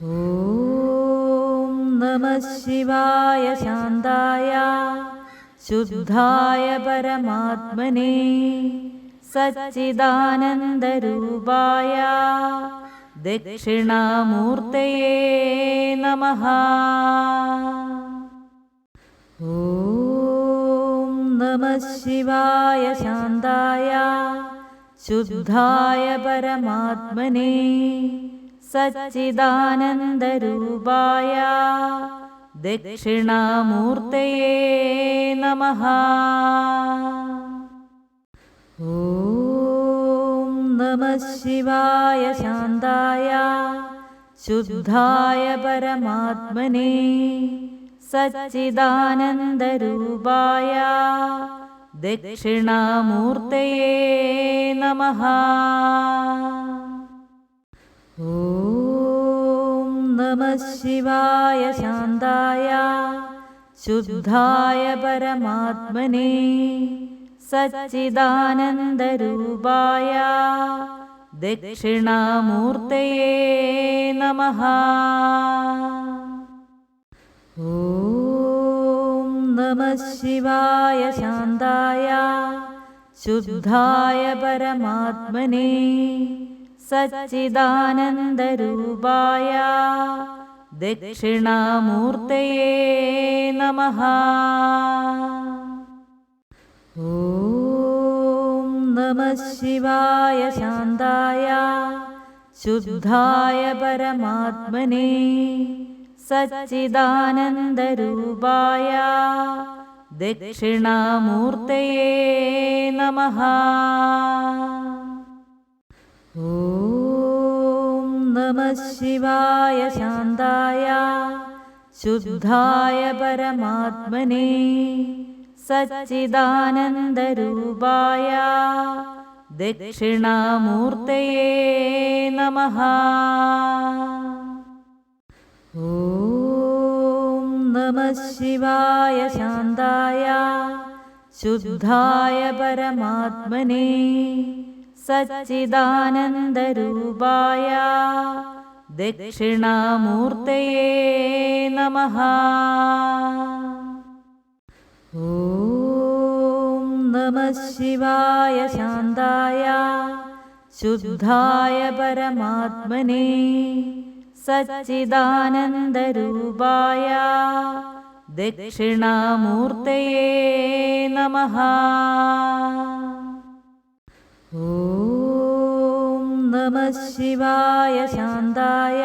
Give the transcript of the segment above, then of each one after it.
ഓം നമ ശിവായ ശാന്തായ ശുദ്ധായ പരമാത്മനെ സച്ചിദാനന്ദരൂപായ ദക്ഷിണാമൂർത്തയേ നമ. ഓം നമ ശിവായ ശാന്തായ ശുദ്ധായ പരമാത്മനെ സച്ചിദാനന്ദരൂപായ. ദക്ഷിണാമൂർത്തയേ നമ ഓം നമ ശിവായ ശാന്തായ. ശുദ്ധായ പരമാത്മനെ സച്ചിദാനന്ദരൂപായ. ദക്ഷിണാമൂർത്തയേ നമ ശിവായ ശാന്തായ ശുദ്ധായ പരമാത്മനെ സച്ചിദാനന്ദരൂപായ ദക്ഷിണാമൂർത്തയേ നമ ഓം നമ ശിവായ ശാന്തായ ശുദ്ധായ പരമാത്മനെ സച്ചിദാനന്ദരൂപായ ദക്ഷിണാമൂർത്തയേ നമ. ഓം നമ ശിവായ ശാന്തായ ശുദ്ധായ പരമാത്മനെ സച്ചിദാനന്ദരൂപായ ദക്ഷിണാമൂർത്തയേ നമ. ശിവായ ശാന്തായ ശുദ്ധായ പരമാത്മനെ സച്ചിദാനന്ദരൂപായ ദക്ഷിണാമൂർത്തയേ നമ ഓം നമ ശിവായ ശാന്തായ ശുദ്ധായ പരമാത്മനേ സച്ചിദാനന്ദരൂപായ ദക്ഷിണാമൂർത്തയേ നമ. ഓം നമ ശിവായ ശാന്തായ ശുദ്ധായ പരമാത്മനെ സച്ചിദാനന്ദരൂപായ ദക്ഷിണാമൂർത്തയേ നമ. ഓ नमः शिवाय शान्ताय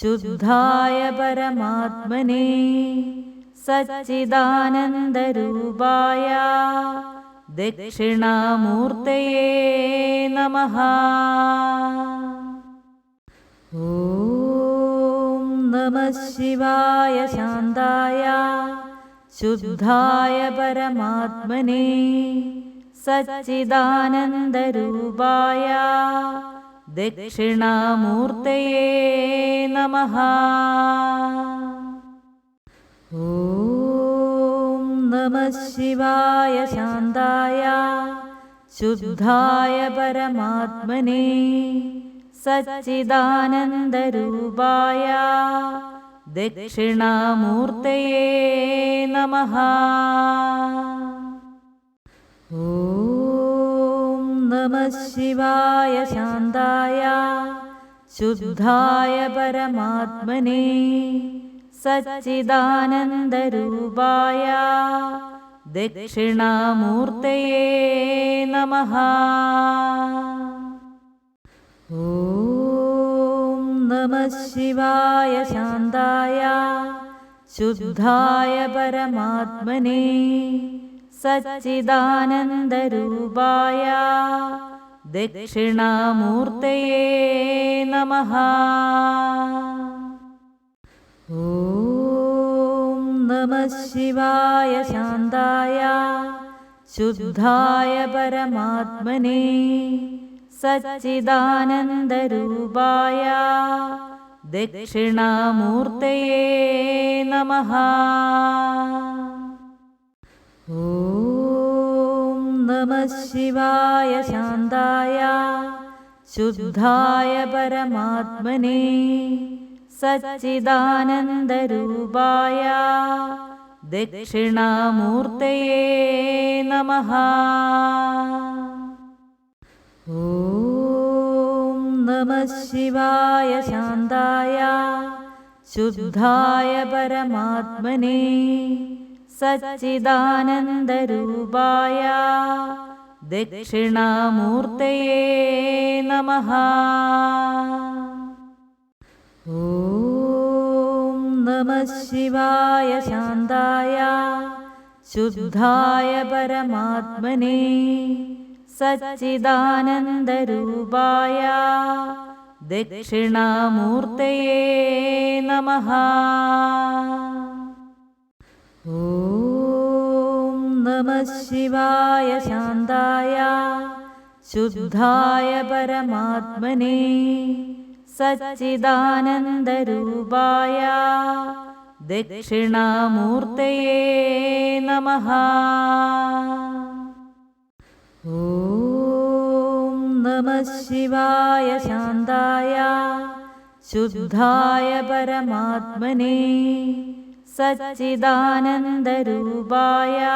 शुद्धाय परमात्मने सच्चिदानन्दरूपाय दक्षिणामूर्तये नमः ॐ नमः शिवाय शान्ताय शुद्धाय परमात्मने സച്ചിദാനന്ദരൂപായ ദക്ഷിണാമൂർത്തയേ നമ. ഓം നമ ശിവായ ശാന്തായ ശുദ്ധായ പരമാത്മനെ സച്ചിദാനന്ദരൂപായ ദക്ഷിണാമൂർത്തയേ നമ. ഓ शिवाय शान्ताय शुद्धाय परमात्मने सच्चिदानन्दरूपाय दक्षिणामूर्तये नमः ॐ नमः शिवाय शान्ताय शुद्धाय परमात्मने सच्चिदानन्दरूपाय ദക്ഷിണാമൂർത്തയേ നമ. ഓം നമ ശിവായ ശാന്തായ ശുദ്ധായ പരമാത്മനെ സച്ചിദാനന്ദരൂപായ ദക്ഷിണാമൂർത്തയേ നമ. ഓ നമ ശിവായ ശാന്തായ. ശുദ്ധായ പരമാത്മനെ സച്ചിദാനന്ദരൂപായ. ദക്ഷിണാമൂർത്തയേ നമ. ഓം നമ ശിവായ ശാന്തായ. ശുദ്ധായ പരമാത്മനെ സച്ചിദാനന്ദരൂപായ ദക്ഷിണാമൂർത്തയേ നമ. ഓം നമഃ ശിവായ ശാന്തായ ശുദ്ധായ പരമാത്മനെ സച്ചിദാനന്ദരൂപായ ദക്ഷിണാമൂർത്തയേ നമഃ. ഓം നമഃ ശിവായ ശാന്തായ ശുദ്ധായ പരമാത്മനെ സച്ചിദാനന്ദരൂപായ ദക്ഷിണാമൂർത്തയേ നമഃ. ഓം നമഃ ശിവായ ശാന്തായ ശുദ്ധായ പരമാത്മനെ സച്ചിദാനന്ദരൂപായ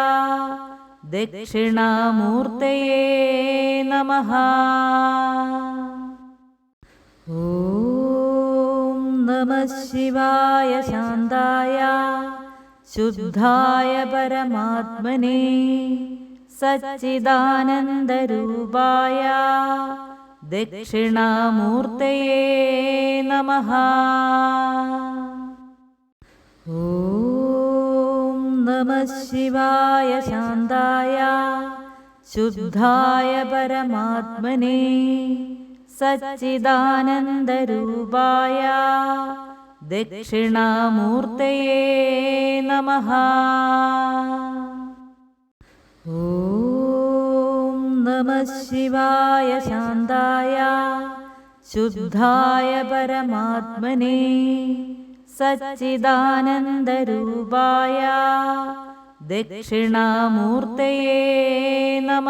ദക്ഷിണാമൂർത്തയേ നമ. ഓം നമഃ ശിവായ ശാന്തായ ശുദ്ധായ പരമാത്മനെ സച്ചിദാനന്ദരൂപായ ദക്ഷിണാമൂർത്തയേ നമഃ. ഓം നമ ശിവായ ശാന്തായ ശുദ്ധായ പരമാത്മനെ സച്ചിദാനന്ദരൂപായ ദക്ഷിണാമൂർത്തയേ നമ. ഓം നമഃ ശിവായ ശാന്തായ ശുദ്ധായ പരമാത്മനെ സച്ചിദാനന്ദരൂപായ ദക്ഷിണാമൂർത്തയേ നമ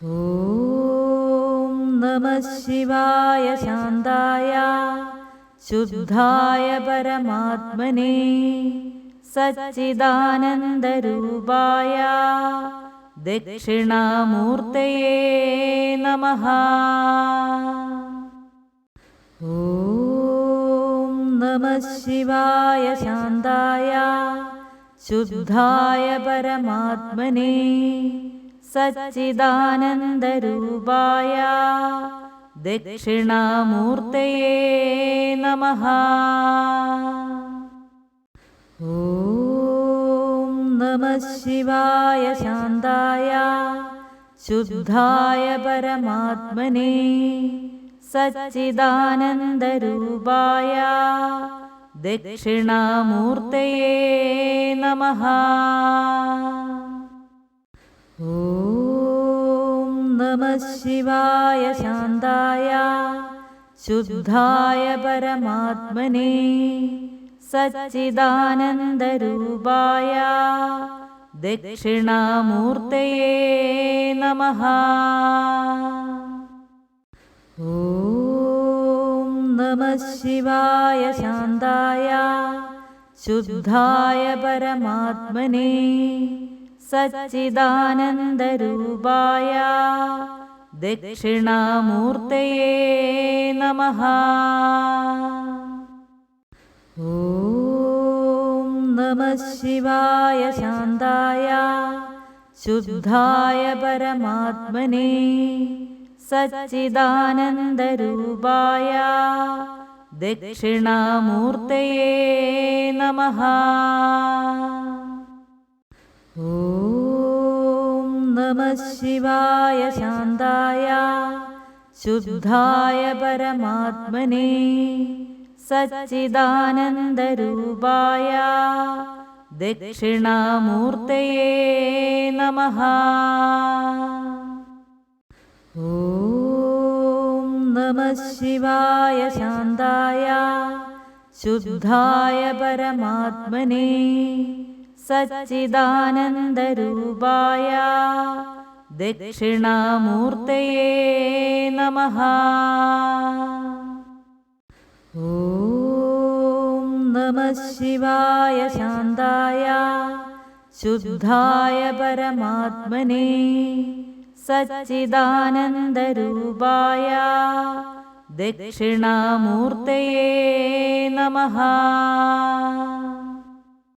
ഓം നമഃ ശിവായ ശാന്തായ ശുദ്ധായ പരമാത്മനെ സച്ചിദാനന്ദരൂപായ ദക്ഷിണാമൂർത്തയേ നമഃ ഓം നമഃ ശിവായ ശാന്തായ ശുദ്ധായ പരമാത്മനെ സച്ചിദാനന്ദരൂപായ ദക്ഷിണാമൂർത്തയേ നമ ഓം നമഃ ശിവായ ശാന്തായ ശുദ്ധായ പരമാത്മനെ സച്ചിദാനന്ദരൂപായ ദക്ഷിണാമൂർത്തയേ നമ. ഓം നമഃ ശിവായ ശാന്തായ ശുദ്ധായ പരമാത്മനെ സച്ചിദാനന്ദരൂപായ ദക്ഷിണാമൂർത്തയേ നമഃ ഓം നമഃ ശിവായ ശാന്തായ ശുദ്ധായ പരമാത്മനെ സച്ചിദാനന്ദരൂപായ ദക്ഷിണാമൂർത്തയേ നമ ഓം നമഃ ശിവായ ശാന്തായ ശുദ്ധായ പരമാത്മനെ സച്ചിദാനന്ദരൂപായ ദക്ഷിണാമൂർത്തയേ നമ. ഓം നമഃ ശിവായ ശാന്തായ ശുദ്ധായ പരമാത്മനെ സച്ചിദാനന്ദരൂപായ ദക്ഷിണാമൂർത്തയേ നമഃ. നമഃശിവായ ശാന്തായ ശുദ്ധായ പരമാത്മനെ സച്ചിദാനന്ദരൂപായ ദക്ഷിണാമൂർത്തയേ നമ ഓം നമഃശിവായ ശാന്തായ ശുദ്ധായ പരമാത്മനേ സച്ചിദാനന്ദരൂപായ ദക്ഷിണാമൂർത്തയേ നമഃ.